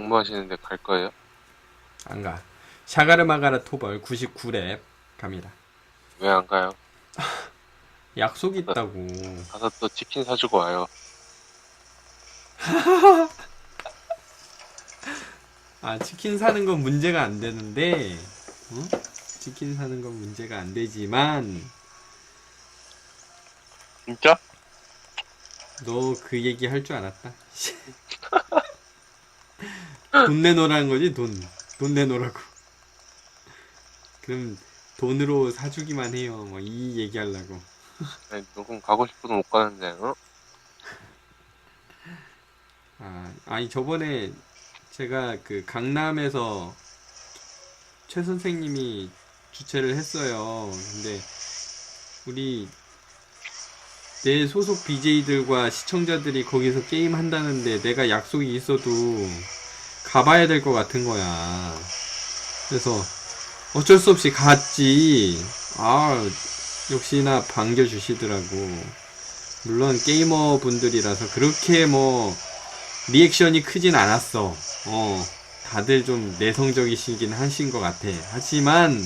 경무하시는데 갈 거예요? 안 가. 샤가르마가라 토벌 99랩 갑니다. 왜 안 가요? 약속 있다고. 가서 또 치킨 사주고 와요. 아 치킨 사는 건 문제가 안 되는데, 어? 치킨 사는 건 문제가 안 되지만 진짜? 너 그 얘기 할 줄 알았다. 돈 내놓으라는 거지 돈. 돈 내놓으라고. 그럼 돈으로 사주기만 해요. 뭐 이 얘기 하려고. 아니, 누군 가고 싶어도 못 가는데, 어? 아, 아니 저번에 제가 그 강남에서 최 선생님이 주최를 했어요. 근데 우리 내 소속 BJ들과 시청자들이 거기서 게임 한다는데 내가 약속이 있어도 가봐야 될 것 같은 거야. 그래서 어쩔 수 없이 갔지. 아, 역시나 반겨주시더라고. 물론 게이머 분들이라서 그렇게 뭐 리액션이 크진 않았어. 어, 다들 좀 내성적이시긴 하신 것 같아. 하지만,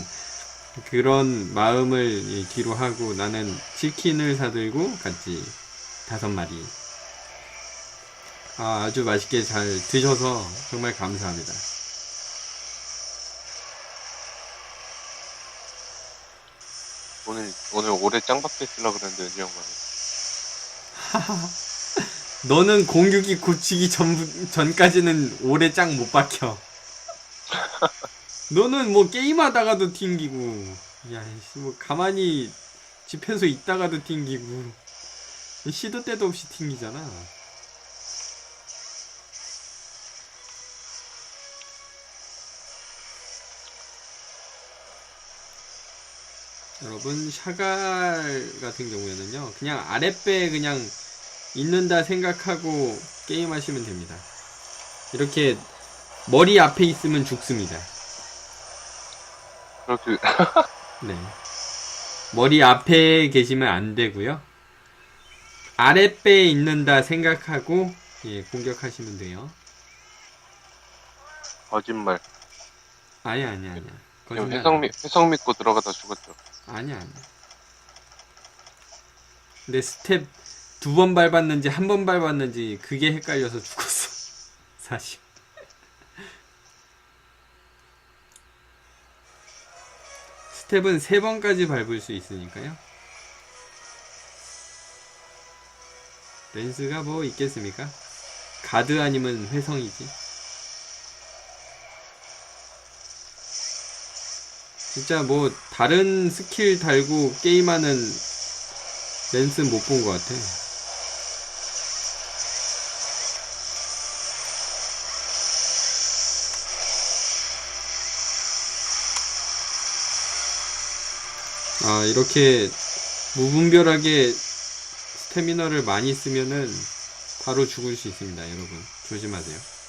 그런 마음을 이 뒤로 하고 나는 치킨을 사들고 갔지. 다섯 마리. 아, 아주 맛있게 잘 드셔서 정말 감사합니다. 오늘, 오늘 올해 짱박혀 있으려고 그랬는데, 은지 형만. 너는 공격이 굳히기 전, 전까지는 오래 짱 못 박혀. 너는 뭐 게임하다가도 튕기고, 야, 씨, 뭐 가만히 집에서 있다가도 튕기고, 시도 때도 없이 튕기잖아. 여러분, 샤갈 같은 경우에는요, 그냥 아랫배 그냥 있는다 생각하고 게임하시면 됩니다. 이렇게 머리 앞에 있으면 죽습니다. 그렇게, 네. 머리 앞에 계시면 안 되고요. 아랫배에 있는다 생각하고 예, 공격하시면 돼요. 거짓말. 아니 아니. 지금 거짓말 회성, 믿- 회성 믿고 들어가다 죽었죠. 아니야 아니야. 근데 스텝 두 번 밟았는지 한 번 밟았는지 그게 헷갈려서 죽었어. 사실. 스텝은 세 번까지 밟을 수 있으니까요. 렌스가 뭐 있겠습니까? 가드 아니면 회성이지. 진짜 뭐 다른 스킬 달고 게임하는 렌스는 못본 것 같아. 아 이렇게 무분별하게 스태미너를 많이 쓰면은 바로 죽을 수 있습니다 여러분 조심하세요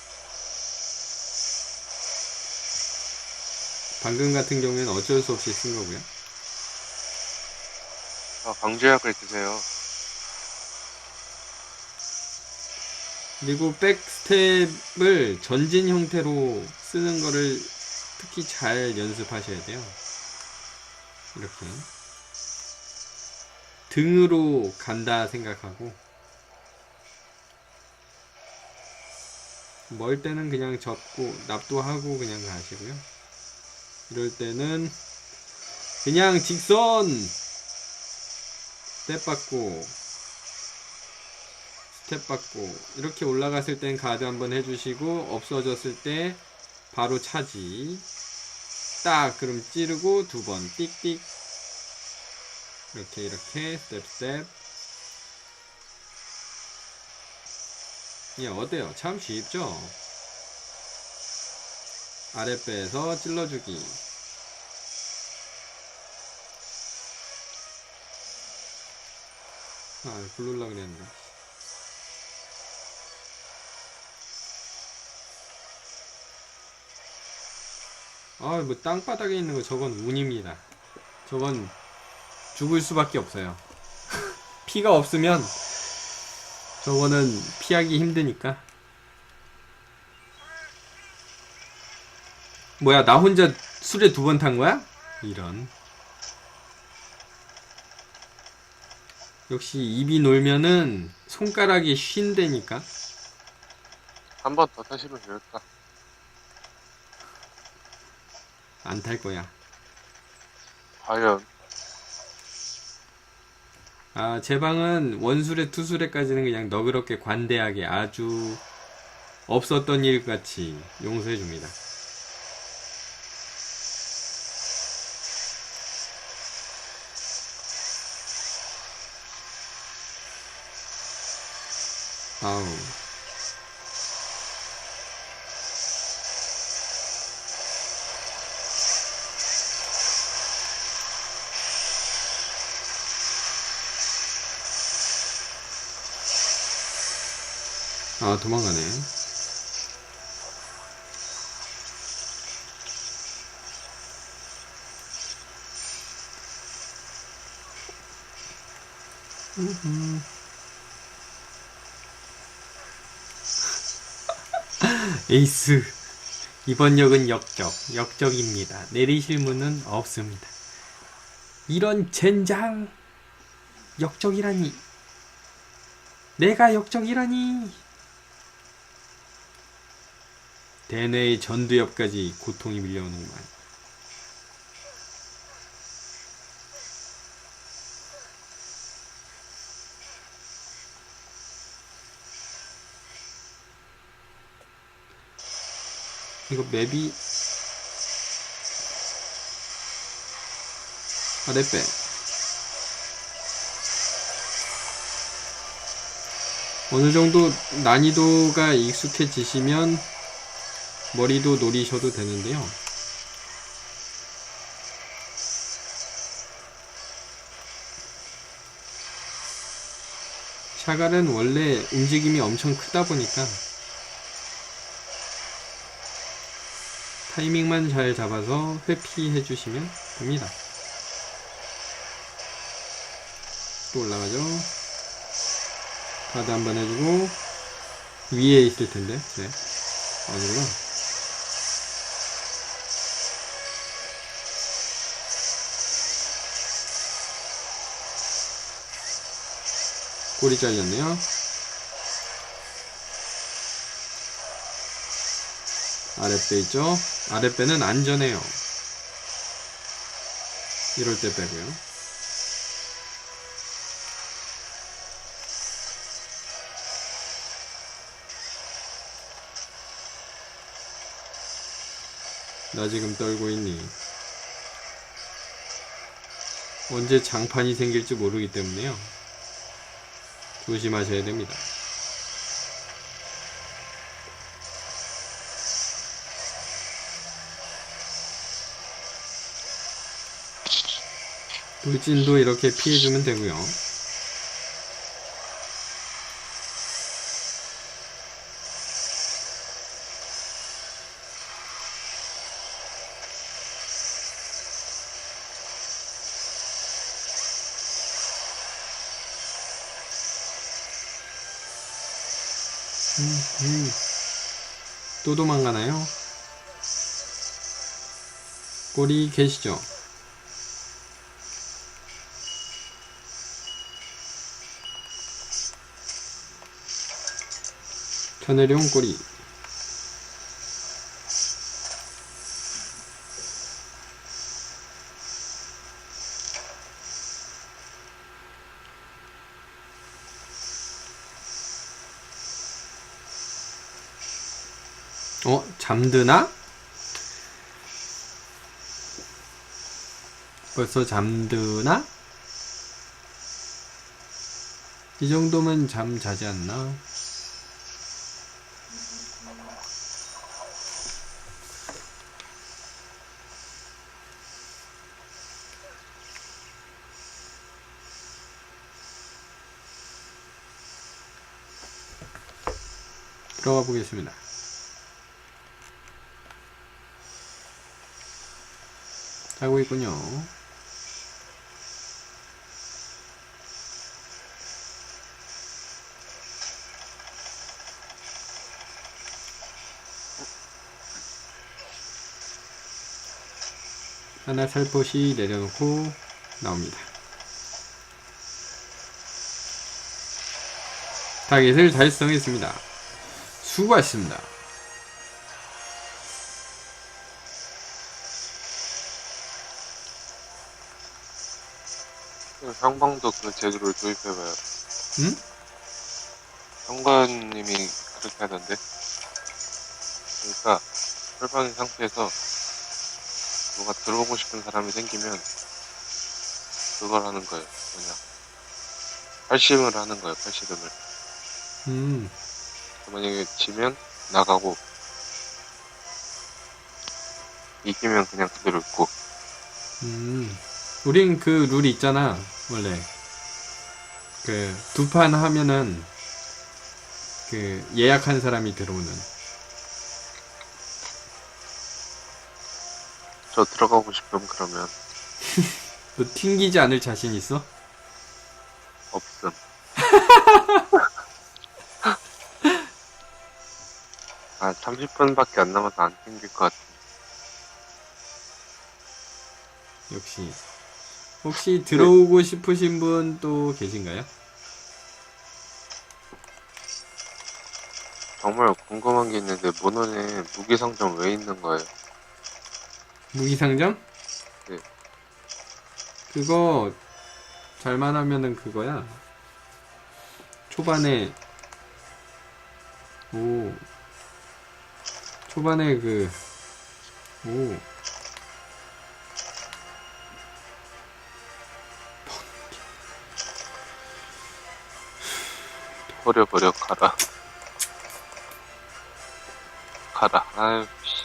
방금 같은 경우에는 어쩔 수 없이 쓴 거고요 아, 방제약을 드세요. 그리고 백스텝을 전진 형태로 쓰는 거를 특히 잘 연습하셔야 돼요. 이렇게. 등으로 간다 생각하고. 멀 때는 그냥 접고, 납도하고 그냥 가시고요. 이럴 때는 그냥 직선! 스텝 받고, 스텝 받고 이렇게 올라갔을 땐 가드 한번 해주시고 없어졌을 때 바로 차지. 딱 그럼 찌르고 두 번 띡띡. 이렇게 이렇게 스텝 스텝. 예 어때요? 참 쉽죠 아랫배에서 찔러주기 아 굴르려 그랬는데 아, 뭐 땅바닥에 있는 거 저건 운입니다. 저건 죽을 수밖에 없어요. 피가 없으면 저거는 피하기 힘드니까. 뭐야 나 혼자 술에 두 번 탄 거야? 이런 역시 입이 놀면은 손가락이 쉰다니까 한 번 더 타시면 되겠다. 안 탈 거야 과연 아, 제 방은 원술에 투술에까지는 그냥 너그럽게 관대하게 아주 없었던 일 같이 용서해 줍니다. 아우. 아, 도망가네. 음 에이스. 이번 역은 역적, 역적입니다. 내리실 문은 없습니다. 이런 젠장! 역적이라니! 내가 역적이라니! 대뇌의 전두엽까지 고통이 밀려오는구만. 이거 맵이 아랫배 어느 정도 난이도가 익숙해지시면 머리도 노리셔도 되는데요. 샤갈은 원래 움직임이 엄청 크다 보니까 타이밍만 잘 잡아서 회피해 주시면 됩니다. 또 올라가죠. 가드 한번 해주고 위에 있을 텐데, 네. 아니구나. 꼬리 잘렸네요. 아랫배 있죠? 아랫배는 안전해요. 이럴 때 빼고요. 나 지금 떨고 있니? 언제 장판이 생길지 모르기 때문에요. 조심하셔야 됩니다. 돌진도 이렇게 피해주면 되고요. 음, 음. 또 도망가나요? 꼬리 계시죠? 쳐내려온 꼬리 어? 잠드나? 벌써 잠드나? 이 정도면 잠 자지 않나? 들어가 보겠습니다. 자고 있군요. 하나 살포시 내려놓고 나옵니다. 타겟을 달성했습니다. 수고하셨습니다. 형방도 그 제도를 도입해봐요. 응? 형관님이 그렇게 하던데. 그러니까 혈방인 상태에서 누가 들어오고 싶은 사람이 생기면 그걸 하는 거예요. 그냥 팔심을 하는 거예요. 팔씨름을. 음, 만약에 지면 나가고 이기면 그냥 그대로 있고 음. 우린 그 룰이 있잖아, 원래. 그, 두 판 하면은, 그, 예약한 사람이 들어오는. 저 들어가고 싶으면 그러면 너 튕기지 않을 자신 있어? 없음. 아, 30분밖에 안 남아서 안 튕길 것 같아. 역시. 혹시 들어오고 싶으신 분 또 계신가요? 정말 궁금한 게 있는데, 모논에 무기상점 왜 있는 거예요? 무기상점? 네. 그거, 잘만 하면은 그거야. 초반에, 오. 초반에 그, 오. 버려 버려, 가라. 가라. 아유, 씨.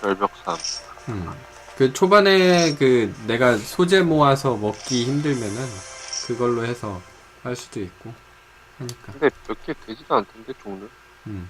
절벽산. 음. 그 초반에 그 내가 소재 모아서 먹기 힘들면은 그걸로 해서 할 수도 있고 하니까. 근데 몇 개 되지도 않던데, 종류? 음.